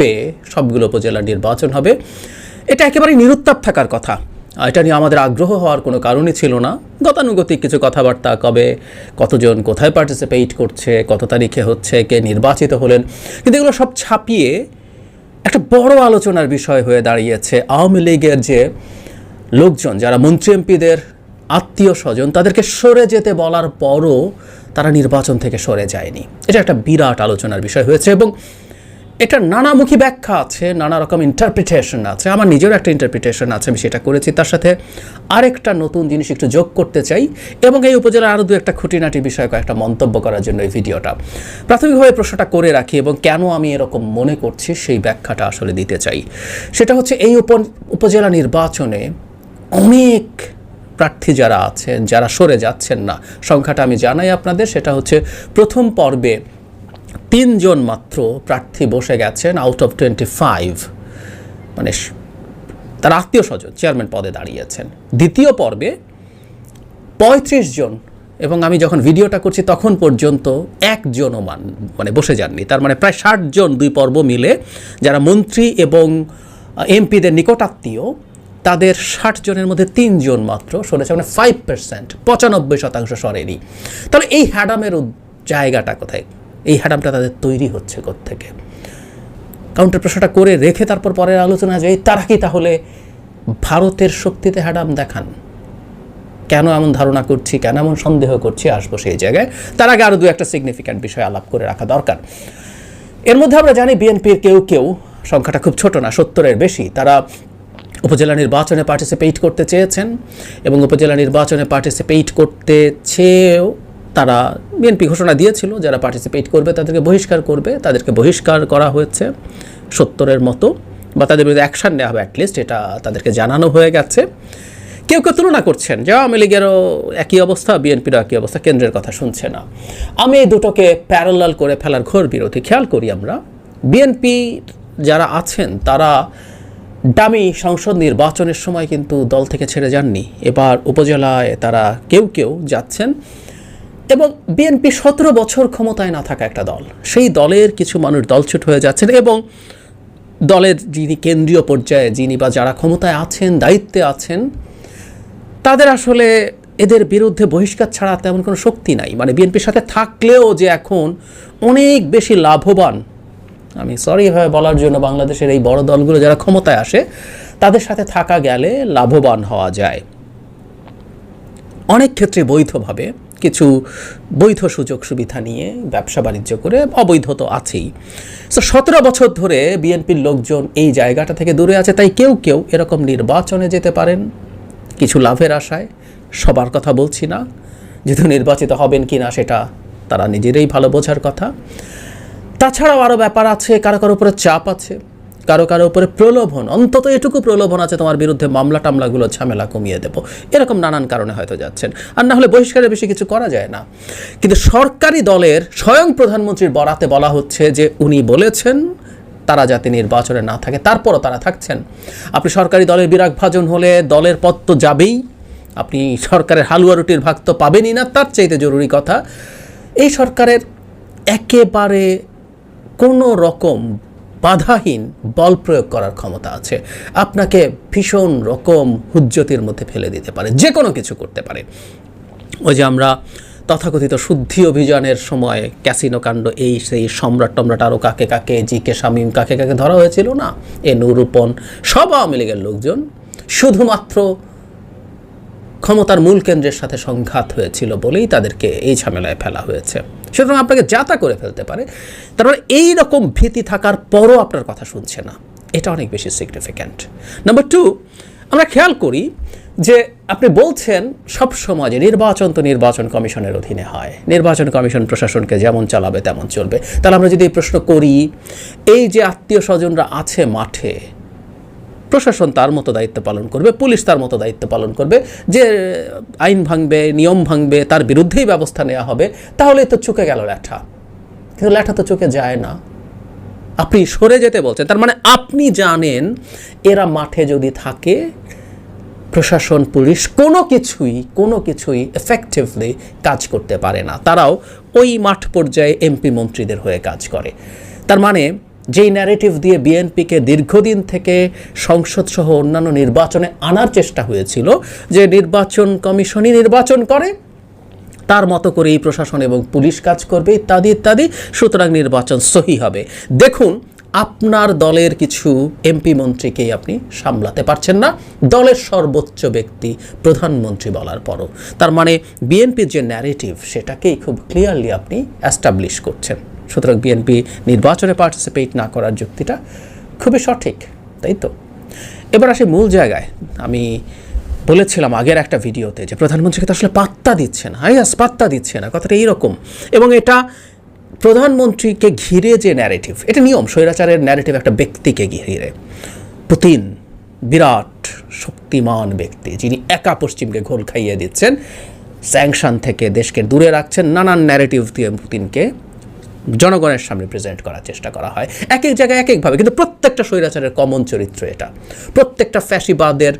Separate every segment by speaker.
Speaker 1: চাপে সবগুলো উপজেলা নির্বাচন হবে। এটা একেবারে নিরুত্তাপ থাকার কথা। এটা নিয়ে আমাদের আগ্রহ হওয়ার কোনো কারণই ছিল না। গতানুগতিক কিছু কথাবার্তা, কবে কতজন কোথায় পার্টিসিপেট করছে, কত তারিখে হচ্ছে, কে নির্বাচিত হলেন, কিন্তু এগুলো সব ছাপিয়ে একটা বড় আলোচনার বিষয় হয়ে দাঁড়িয়েছে। আওয়ামী লীগের যে লোকজন, যারা মন্ত্রী এমপিদের আত্মীয় স্বজন, তাদেরকে সরে যেতে বলার পরও তারা নির্বাচন থেকে সরে যায়নি। এটা একটা বিরাট আলোচনার বিষয় হয়েছে এবং এটা নানামুখী ব্যাখ্যা আছে নানা রকম ইন্টারপ্রিটেশন আছে। আমার নিজেরও একটা ইন্টারপ্রিটেশন আছে, আমি সেটা করেছি। তার সাথে আরেকটা নতুন জিনিস একটু যোগ করতে চাই এবং এই উপজেলার আরও দু একটা খুঁটিনাটি বিষয়ে কয়েকটা মন্তব্য করার জন্য এই ভিডিওটা। প্রাথমিকভাবে প্রশ্নটা করে রাখি এবং কেন আমি এরকম মনে করছি সেই ব্যাখ্যাটা আসলে দিতে চাই। সেটা হচ্ছে এই উপ, উপজেলা নির্বাচনে অনেক প্রার্থী যারা আছেন, যারা সরে যাচ্ছেন না, সংখ্যাটা আমি জানাই আপনাদের, সেটা হচ্ছে প্রথম পর্বে তিনজন মাত্র প্রার্থী বসে গেছেন আউট অফ টোয়েন্টি ফাইভ মানে তার আত্মীয় স্বজন চেয়ারম্যান পদে দাঁড়িয়েছেন। দ্বিতীয় পর্বে পঁয়ত্রিশ জন, এবং আমি যখন ভিডিওটা করছি তখন পর্যন্ত একজনও মান মানে বসে যাননি। তার মানে প্রায় ষাট জন দুই পর্ব মিলে যারা মন্ত্রী এবং এমপিদের নিকটাত্মীয়, তাদের ষাট জনের মধ্যে তিনজন মাত্র সরেছে। মানে ফাইভ পার্সেন্ট পঁচানব্বই শতাংশ সরেনি। তাহলে এই হ্যাডামের জায়গাটা কোথায়? এই হ্যাডামটা তাদের তৈরি হচ্ছে থেকে কাউন্টার প্রশ্নটা করে রেখে তারপর পরের আলোচনা যাই তারা কি তাহলে ভারতের শক্তিতে হ্যাডাম দেখান? কেন এমন ধারণা করছি, কেন এমন সন্দেহ করছি, আসব সেই জায়গায়? তার আগে আরও দু একটা সিগনিফিক্যান্ট বিষয় আলাপ করে রাখা দরকার। এর মধ্যে আমরা জানি বিএনপির কেউ কেউ, সংখ্যাটা খুব ছোট না, সত্তরের বেশি, তারা উপজেলা নির্বাচনে পার্টিসিপেট করতে চেয়েছেন এবং উপজেলা নির্বাচনে পার্টিসিপেট করতে চেয়েও তারা বিএনপি ঘোষণা দিয়েছিল, যারা পার্টিসিপেট করবে তাদেরকে বহিষ্কার করবে, তাদেরকে বহিষ্কার করা হয়েছে সত্তরের মতো বা তাদের বিরুদ্ধে অ্যাকশন নেওয়া হবে অ্যাটলিস্ট এটা তাদেরকে জানানো হয়ে গেছে। কেউ কেউ তুলনা করছেন যে আওয়ামী লীগেরও একই অবস্থা, বিএনপিরও একই অবস্থা, কেন্দ্রের কথা শুনছে না। আমি এই দুটোকে প্যারালাল করে ফেলার ঘোর বিরোধী খেয়াল করি আমরা। বিএনপি যারা আছেন, তারা ডামি সংসদ নির্বাচনের সময় কিন্তু দল থেকে ছেড়ে যাননি। এবার উপজেলায় তারা কেউ কেউ যাচ্ছেন। এবং বিএনপি সতেরো বছর ক্ষমতায় না থাকা একটা দল। সেই দলের কিছু মানুষ দলছুট হয়ে যাচ্ছেন এবং দলের যিনি কেন্দ্রীয় পর্যায়ে যিনি বা যারা ক্ষমতায় আছেন, দায়িত্বে আছেন, তাদের আসলে এদের বিরুদ্ধে বহিষ্কার ছাড়া তেমন কোনো শক্তি নাই। মানে বিএনপির সাথে থাকলেও যে এখন অনেক বেশি লাভবান, আমি সরি এভাবে বলার জন্য বাংলাদেশের এই বড় দলগুলো যারা ক্ষমতায় আসে, তাদের সাথে থাকা গেলে লাভবান হওয়া যায়। অনেক ক্ষেত্রে বৈধভাবে কিছু বৈধ সুযোগ সুবিধা নিয়ে ব্যবসা বাণিজ্য করে অবৈধ তো আছেই। সো সতেরো বছর ধরে বিএনপির লোকজন এই জায়গাটা থেকে দূরে আছে, তাই কেউ কেউ এরকম নির্বাচনে যেতে পারেন। কিছু লাভের আশায়, সবার কথা বলছি না, যেহেতু নির্বাচিত হবেন কি না সেটা তারা নিজেরাই ভালো বোঝার কথা। তাছাড়াও আরও ব্যাপার আছে, কারও কারও উপরে চাপ আছে। কারও কারও উপরে প্রলোভন, অন্তত এটুকু প্রলোভন আছে তোমার বিরুদ্ধে মামলা টামলাগুলো ঝামেলা কমিয়ে দেবো। এরকম নানান কারণে হয়তো যাচ্ছেন। আর না হলে বহিষ্কারের বেশি কিছু করা যায় না। কিন্তু সরকারি দলের স্বয়ং প্রধানমন্ত্রীর বরাতে বলা হচ্ছে যে উনি বলেছেন, তারা যাতে নির্বাচনে না থাকে, তারপরও তারা থাকছেন। আপনি সরকারি দলের বিরাগ ভাজন হলে দলের পদ তো যাবেই। আপনি সরকারের হালুয়া রুটির ভাগ তো পাবেনই না, তার চাইতে জরুরি কথা। এই সরকারের একেবারে কোনো রকম বাধাহীন বল প্রয়োগ করার ক্ষমতা আছে। আপনাকে ভীষণ রকম হুজ্জতির মধ্যে ফেলে দিতে পারে যে কোনো কিছু করতে পারে। ওই যে আমরা তথাকথিত শুদ্ধি অভিযানের সময় ক্যাসিনো কাণ্ড, এই সেই সম্রাট টম্রাট আরও কাকে কাকে জি কে শামীম কাকে কাকে ধরা হয়েছিল না? এ নুরুপন সব আওয়ামী লীগের লোকজন। শুধুমাত্র ক্ষমতার মূল কেন্দ্রের সাথে সংঘাত হয়েছিল বলেই তাদেরকে এই ঝামেলায় ফেলা হয়েছে। সুতরাং আপনাকে যাতা করে ফেলতে পারে। তারপর এই রকম ভীতি থাকার পরও আপনার কথা শুনছে না। এটা অনেক বেশি সিগনিফিক্যান্ট নাম্বার টু আমরা খেয়াল করি যে আপনি বলছেন সব সময় যে নির্বাচন তো নির্বাচন কমিশনের অধীনে হয়। নির্বাচন কমিশন প্রশাসনকে যেমন চালাবে তেমন চলবে। তাহলে আমরা যদি এই প্রশ্ন করি, এই যে আত্মীয় স্বজনরা আছে মাঠে প্রশাসন তার মতো দায়িত্ব পালন করবে, পুলিশ তার মতো দায়িত্ব পালন করবে, যে আইন ভাঙবে, নিয়ম ভাঙবে, তার বিরুদ্ধেই ব্যবস্থা নেওয়া হবে তাহলে তো চুকে গেল ল্যাঠা। কিন্তু ল্যাঠা তো চুকে যায় না। আপনি সরে যেতে বলছেন, তার মানে আপনি জানেন এরা মাঠে যদি থাকে, প্রশাসন, পুলিশ কোনো কিছুই কোনো কিছুই এফেক্টিভলি কাজ করতে পারে না। তারাও ওই মাঠ পর্যায়ে এমপি মন্ত্রীদের হয়ে কাজ করে। তার মানে যেই ন্যারেটিভ দিয়ে বিএনপিকে দীর্ঘদিন থেকে সংসদ সহ অন্যান্য নির্বাচনে আনার চেষ্টা হয়েছিল, যে নির্বাচন কমিশনই নির্বাচন করে, তার মতো করে এই প্রশাসন এবং পুলিশ কাজ করবে, ইত্যাদি ইত্যাদি, সুতরাং নির্বাচন সহি হবে। দেখুন, আপনার দলের কিছু এমপি মন্ত্রীকেই আপনি সামলাতে পারছেন না। দলের সর্বোচ্চ ব্যক্তি প্রধানমন্ত্রী বলার পরও। তার মানে বিএনপির যে ন্যারেটিভ সেটাকেই খুব ক্লিয়ারলি আপনি অ্যাস্টাবলিশ করছেন। সুতরাং বিএনপি নির্বাচনে পার্টিসিপেট না করার যুক্তিটা খুবই সঠিক, তাই তো? এবার আসি মূল জায়গায়। আমি বলেছিলাম আগের একটা ভিডিওতে যে প্রধানমন্ত্রীকে তো আসলে পাত্তা দিচ্ছে না আইয়াস পাত্তা দিচ্ছে না, কথাটা এইরকম। এবং এটা প্রধানমন্ত্রীকে ঘিরে যে ন্যারেটিভ এটা নিয়ম, স্বৈরাচারের ন্যারেটিভ একটা ব্যক্তিকে ঘিরে। পুতিন, বিরাট শক্তিমান ব্যক্তি, যিনি একা পশ্চিমকে ঘোল খাইয়ে দিচ্ছেন, স্যাংশন থেকে দেশকে দূরে রাখছেন, নানান ন্যারেটিভ দিয়ে পুতিনকে জনগণের সামনে প্রেজেন্ট করার চেষ্টা করা হয়। এক এক জায়গায় এক একভাবে কিন্তু প্রত্যেকটা স্বৈরাচারের কমন চরিত্র এটা। প্রত্যেকটা ফ্যাসিবাদের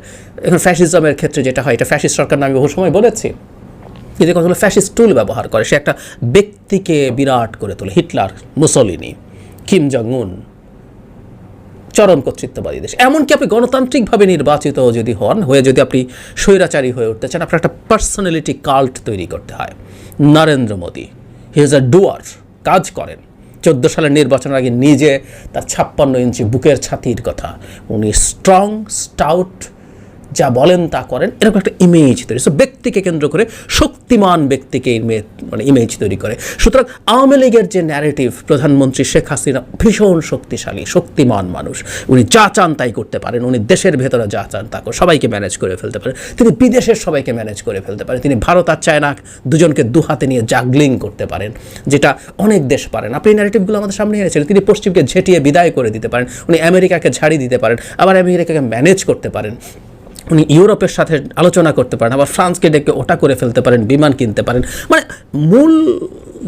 Speaker 1: ফ্যাসিজমের ক্ষেত্রে যেটা হয়, এটা ফ্যাসিস্ট সরকার নামে বহু সময় বলেছি। কিন্তু কতগুলো ফ্যাসিস্ট টুল ব্যবহার করে। সে একটা ব্যক্তিকে বিরাট করে তোলে। হিটলার, মুসলিনি, কিম জং চরম কর্তৃত্ববাদী দেশ। এমনকি আপনি গণতান্ত্রিকভাবে নির্বাচিত যদি হন, হয়ে যদি আপনি স্বৈরাচারী হয়ে উঠতে চান, আপনার একটা পার্সোনালিটি কাল্ট তৈরি করতে হয়। Narendra Modi he is a doer কাজ করেন। চোদ্দ সালের নির্বাচনের আগে নিজে তার ছাপ্পান্ন ইঞ্চি বুকের ছাতির কথা। উনি স্ট্রং স্টাউট যা বলেন, তা করেন, এরকম একটা ইমেজ তৈরি। সো ব্যক্তিকে কেন্দ্র করে শক্তিমান ব্যক্তিকে মানে ইমেজ তৈরি করে। সুতরাং আওয়ামী লীগের যে ন্যারেটিভ প্রধানমন্ত্রী শেখ হাসিনা ভীষণ শক্তিশালী, শক্তিমান মানুষ। উনি যা চান তাই করতে পারেন, উনি দেশের ভেতরে যা চান তা সবাইকে ম্যানেজ করে ফেলতে পারেন। তিনি বিদেশের সবাইকে ম্যানেজ করে ফেলতে পারেন। তিনি ভারত আর চায়না দুজনকে দু হাতে নিয়ে জাগলিং করতে পারেন, যেটা অনেক দেশ পারেন আপনি ন্যারেটিভগুলো আমাদের সামনে এনেছিলেন তিনি পশ্চিমকে ঝেঁটিয়ে বিদায় করে দিতে পারেন, উনি আমেরিকাকে ঝাড়ি দিতে পারেন, আবার আমেরিকাকে ম্যানেজ করতে পারেন। উনি ইউরোপের সাথে আলোচনা করতে পারেন, আবার ফ্রান্সকে ডেকে ওটা করে ফেলতে পারেন, বিমান কিনতে পারেন। মানে মূল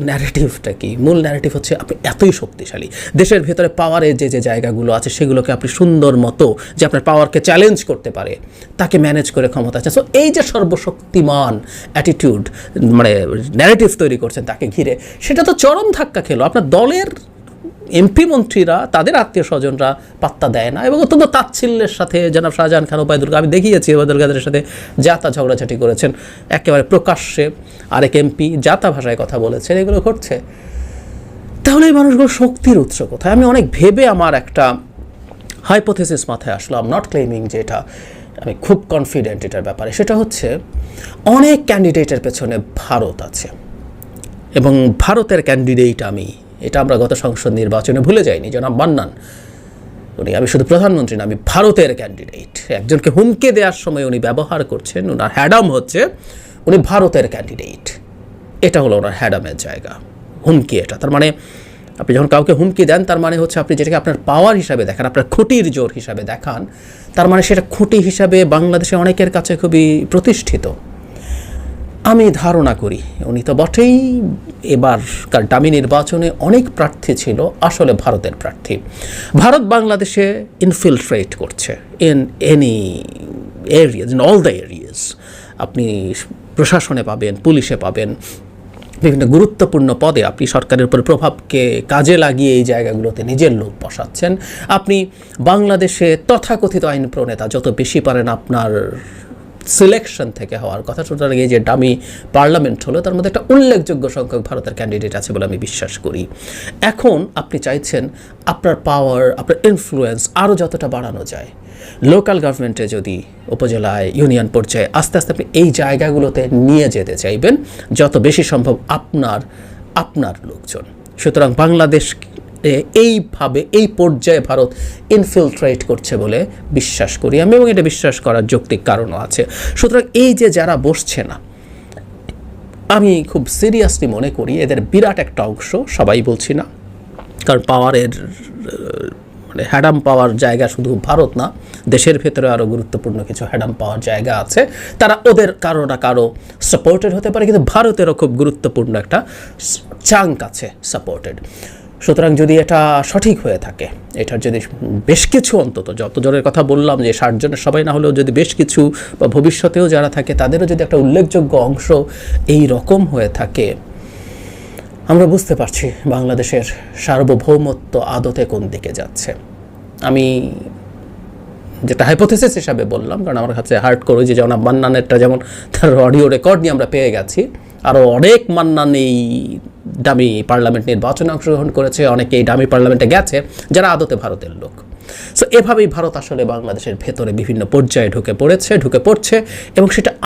Speaker 1: ন্যারেটিভটা কি? মূল ন্যারেটিভ হচ্ছে আপনি এতই শক্তিশালী। দেশের ভেতরে পাওয়ারের যে যে জায়গাগুলো আছে, সেগুলোকে আপনি সুন্দর মতো যে আপনার পাওয়ারকে চ্যালেঞ্জ করতে পারে, তাকে ম্যানেজ করে ক্ষমতা আছে। সো এই যে সর্বশক্তিমান অ্যাটিটিউড মানে ন্যারেটিভ তৈরি করছেন তাকে ঘিরে, সেটা তো চরম ধাক্কা খেলো। আপনার দলের এমপি মন্ত্রীরা, তাদের আত্মীয় স্বজনরা পাত্তা দেয় না এবং অত্যন্ত তাচ্ছিল্যের সাথে জনাব শাহজাহান খান ওবায়দুল আমি দেখিয়েছি ওবায়দুল কাদেরের সাথে যাতা ঝগড়াঝাটি করেছেন। একেবারে প্রকাশ্যে আরেক এমপি যাতা ভাষায় কথা বলেছেন, এগুলো ঘটছে। তাহলে এই মানুষগুলো শক্তির উৎস কোথায়? আমি অনেক ভেবে আমার একটা হাইপোথেসিস মাথায় আসলো। আম নট ক্লেমিং যে এটা, আমি খুব কনফিডেন্ট এটার ব্যাপারে। সেটা হচ্ছে, অনেক ক্যান্ডিডেটের পেছনে ভারত আছে এবং ভারতের ক্যান্ডিডেট আমি এটা আমরা গত সংসদ নির্বাচনে ভুলে যাইনি, জনাব মান্নান। উনি, আমি শুধু প্রধানমন্ত্রী না, আমি ভারতের ক্যান্ডিডেট একজনকে হুমকে দেওয়ার সময় উনি ব্যবহার করছেন ওনার হ্যাডাম হচ্ছে, উনি ভারতের ক্যান্ডিডেট এটা হলো ওনার হ্যাডামের জায়গা, হুমকি এটা। তার মানে আপনি যখন কাউকে হুমকি দেন, তার মানে হচ্ছে আপনি যেটাকে আপনার পাওয়ার হিসাবে দেখান, আপনার খুঁটির জোর হিসাবে দেখান, তার মানে সেটা খুঁটি হিসাবে বাংলাদেশে অনেকের কাছে খুবই প্রতিষ্ঠিত। আমি ধারণা করি, উনি তো বটেই। এবারকার ডামি নির্বাচনে অনেক প্রার্থী ছিল, আসলে ভারতের প্রার্থী। ভারত বাংলাদেশে ইনফিলট্রেট করছে in any areas in all the areas আপনি প্রশাসনে পাবেন, পুলিশে পাবেন, বিভিন্ন গুরুত্বপূর্ণ পদে আপনি সরকারের উপর প্রভাবকে কাজে লাগিয়ে এই জায়গাগুলোতে নিজের লোক বসাচ্ছেন। আপনি বাংলাদেশে তথাকথিত আইন প্রণেতা যত বেশি পারেন আপনার সিলেকশন থেকে হওয়ার কথা। সুতরাং এই যে ডামি পার্লামেন্ট হলো, তার মধ্যে একটা উল্লেখযোগ্য সংখ্যক ভারতের ক্যান্ডিডেট আছে বলে আমি বিশ্বাস করি। এখন আপনি চাইছেন আপনার পাওয়ার আপনার ইনফ্লুয়েন্স আরও যতটা বাড়ানো যায়। লোকাল গভর্নমেন্টে যদি উপজেলায় ইউনিয়ন পর্যায়ে আস্তে আস্তে আপনি এই জায়গাগুলোতে নিয়ে যেতে চাইবেন, যত বেশি সম্ভব আপনার আপনার লোকজন। সুতরাং বাংলাদেশ এইভাবে, এই পর্যায়ে ভারত ইনফিলট্রেট করছে বলে বিশ্বাস করি আমি, এবং এটা বিশ্বাস করার যৌক্তিক কারণও আছে। সুতরাং এই যে যারা বসছে না, আমি খুব সিরিয়াসলি মনে করি এদের বিরাট একটা অংশ, সবাই বলছি না, কারণ পাওয়ারের মানে হ্যাডাম পাওয়ার জায়গা শুধু ভারত না, দেশের ভেতরে আরও গুরুত্বপূর্ণ কিছু হ্যাডাম পাওয়ার জায়গা আছে। তারা ওদের কারও না কারও সাপোর্টেড হতে পারে, কিন্তু ভারতেরও খুব গুরুত্বপূর্ণ একটা চাঙ্ক আছে সাপোর্টেড সুতরাং যদি এটা সঠিক হয়ে থাকে, এটার যদি বেশ কিছু অন্তত, যত জনের কথা বললাম যে ষাট জনের সবাই না হলেও যদি বেশ কিছু বা ভবিষ্যতেও যারা থাকে, তাদেরও যদি একটা উল্লেখযোগ্য অংশ এই রকম হয়ে থাকে, আমরা বুঝতে পারছি বাংলাদেশের সার্বভৌমত্ব আদতে কোন দিকে যাচ্ছে। আমি যেটা হাইপোথেসিস হিসাবে বললাম, কারণ আমার কাছে হার্ড করে যে যেমন মান্নানেরটা যেমন তার অডিও রেকর্ড নিয়ে আমরা পেয়ে গেছি আরও অনেক মান্নান এই দামি পার্লামেন্ট নির্বাচনে অংশগ্রহণ করেছে অনেকে এই দামি পার্লামেন্টে গেছে, যারা আদতে ভারতের লোক। সো এভাবেই ভারত আসলে বাংলাদেশের ভেতরে বিভিন্ন পর্যায়ে ঢুকে পড়েছে, ঢুকে পড়ছে এবং সেটা